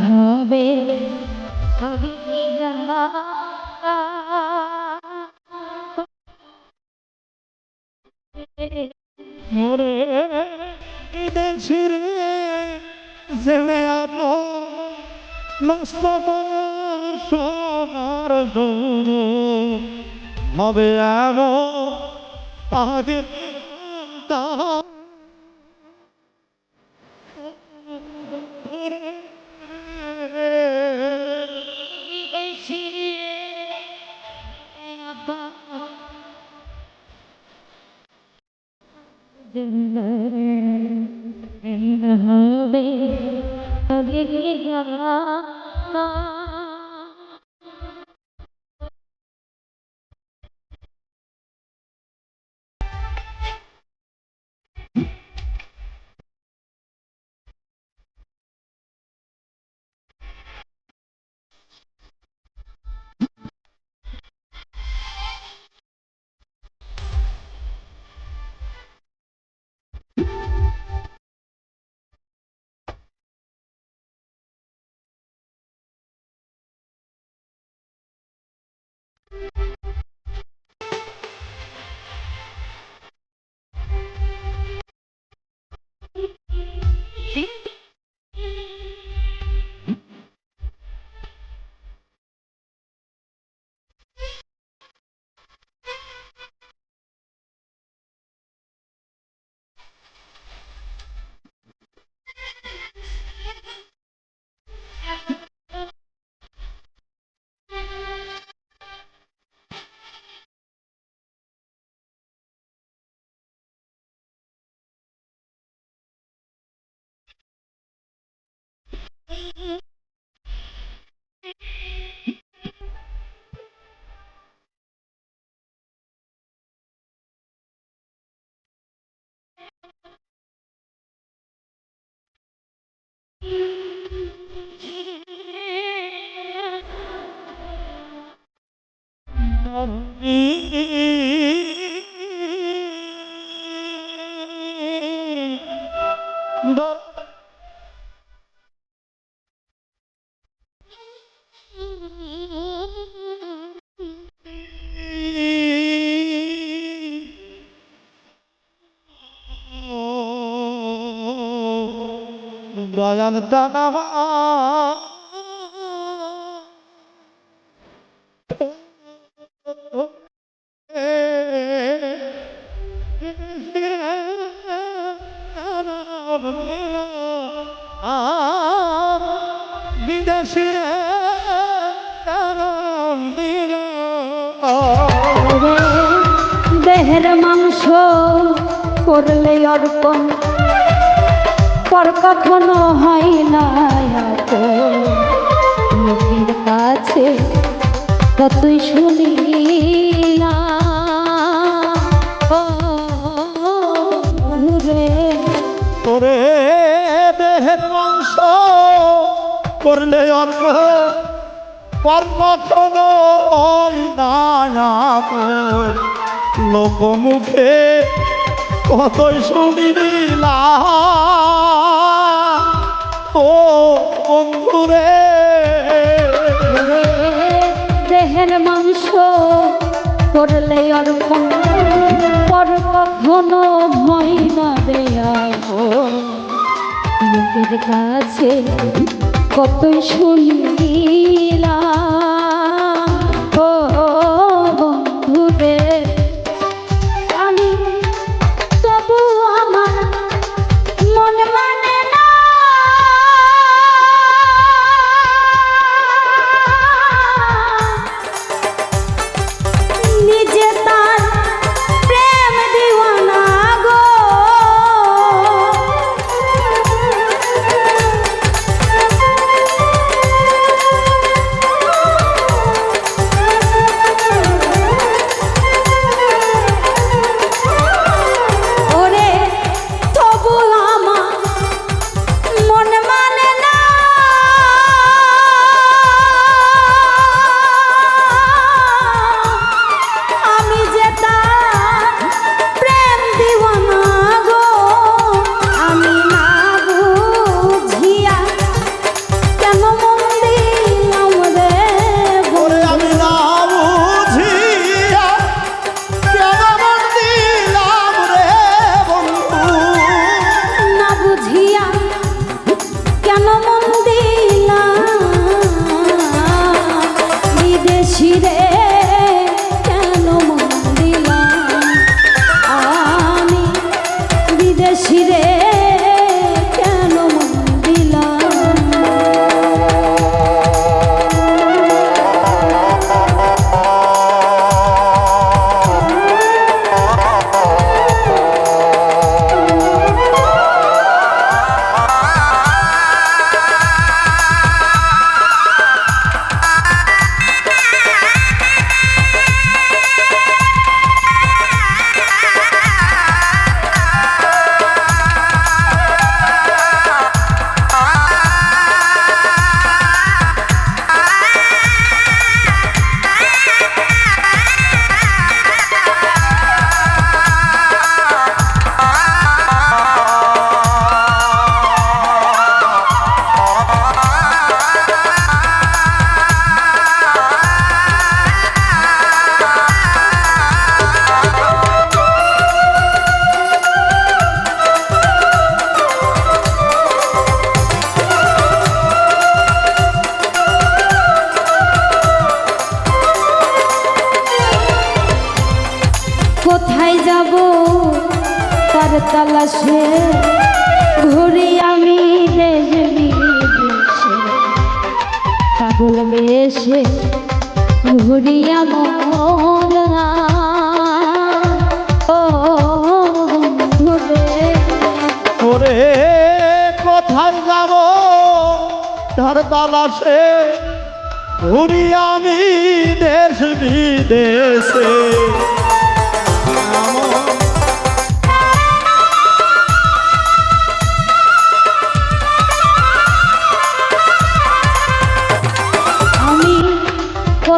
হবে। হবে জানা ওরে দেশিরে জেলে আলো নষ্ট হবে আলো দয়াল দানা দেহের মাংস করলে অর্পণ, পর কখনো হয় না। লোকের কাছে কতই শুনি না, ও রে তোরে দেহের মাংস করলে অর্প লোকমুখে কত শুনিলা ও বন্ধুরে। দেহের মাংস করলে অর্পণ কখনো ভয় দেয়া কাছে কত সুন্দর ঘুরিয়া মোরা ও ঘুরে ওরে কোথায় যাব? তার বালাসে ঘুরি দেশ বিদেশে।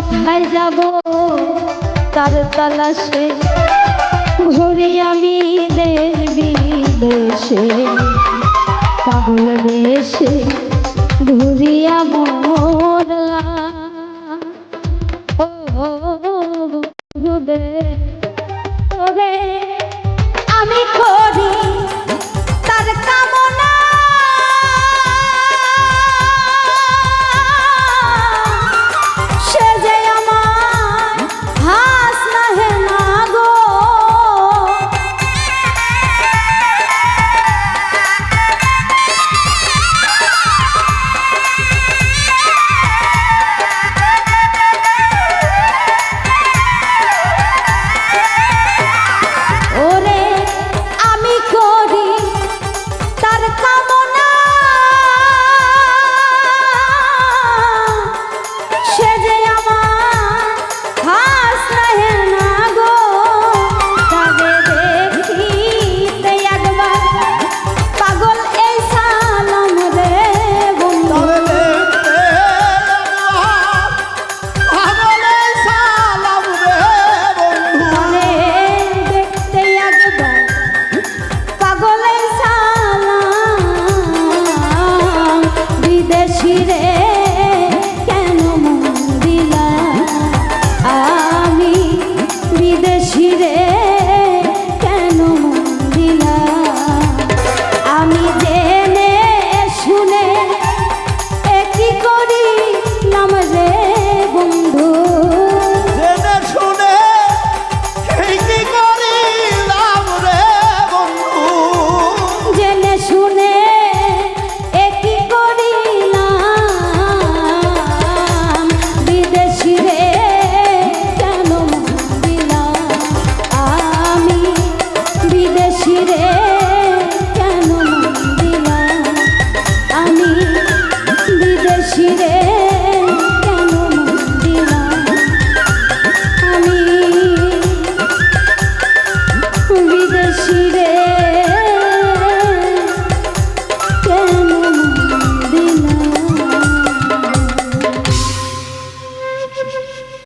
কোথায় যাব? তার তালাশে ঘুরি আমি দেশ। বিদেশে পাগল বেশে ঘুরিয়া মরলা আমি করি তার কামনা।